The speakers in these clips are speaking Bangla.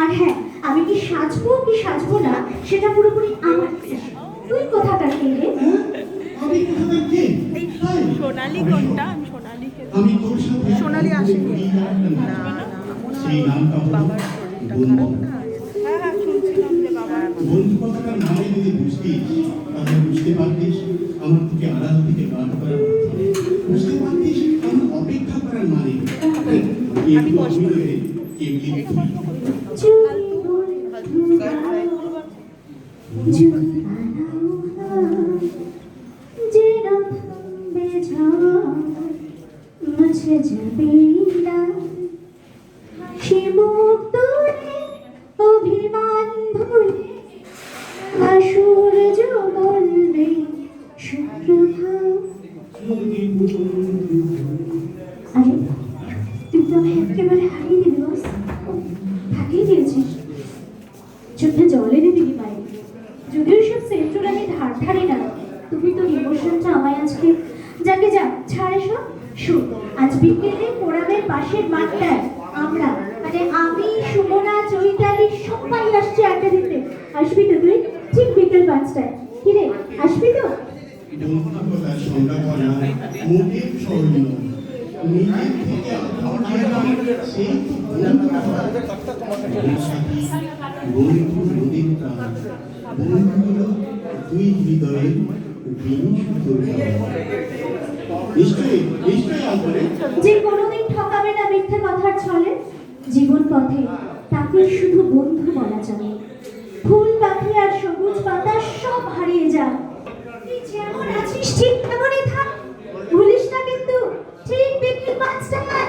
আর হ্যাঁ আমি কি সাজবো কি সাজবো না সেটা পুরোপুরি আমার। তুই কোথাকার কে রে আমি কোথাকার কে? সোনালি কোনটা আমি সোনালিকে আমি তোর সাথে সোনালি আসেনি। না সেই নামটা বাবার শরীরটা বন্ধু। খারাপ না হ্যাঁ হ্যাঁ শুনছিলাম যে বন্ধু কথাটার মানে যদি বুঝতিস তাহলে বুঝতে পারতিস আমার থেকে আড়াল থেকে গান করার কেবলি তুই। মুছে যাবে না সে অভিমান আসুর বলবে সুপ্রভাত আরে একেবারে হারিয়ে দিবি বস। হারিয়ে দিয়েছিস চোখে জলের বিনিময়ে যদিও সব সেন্ট্রাল আমি ধার ধারি না, তুমি তো ইমোশনটা আমায় আজকে যাকে যা, ছাড়ে সব শুন, আজ বিকেলে কোরামের পাশের মাঠটায় আমরা মানে আমি, সুমনা, চৈতালি সবাই আসছে আড্ডা দিতে। আসবি তো তুই? ঠিক বিকেল পাঁচটায়। কিরে আসবি তো? বন্ধুত্বতার যে কোনোদিন ঠকাবে না মিথ্যে কথার ছলে, জীবন পথে তাকে শুধু বন্ধু বলা যাবে ফুল পাখি আর সবুজ পাতা সব হারিয়ে যাক তুই যেমন আছিস ঠিক তেমনই থাক ভুলিস না কিন্তু ঠিক বিকেল পাঁচটায়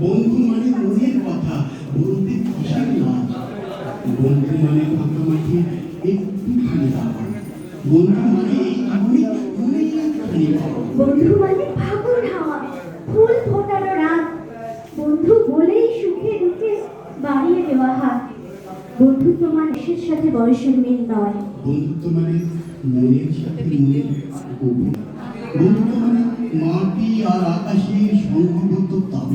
বন্ধু মানে মনের কথা বলতে কিসের নাচ বন্ধু মানে ফাঁকা মাঠে একটুখানি দাওয়া বন্ধু মানে জীবনে অনেকখানি বন্ধু মানে ফাগুন হাওয়া ফুল ফোটানো রাত। বন্ধু বলেই সুখে দুঃখে বাড়িয়ে দেওয়া হাত। বন্ধুত্ব মানুষের সাথে বয়সের মিল নয়। বন্ধুত্ব মানে মনের সাথে মনের বন্ধুত্ব মানে মাটি আর আকাশের সংঘবদ্ধ তাপ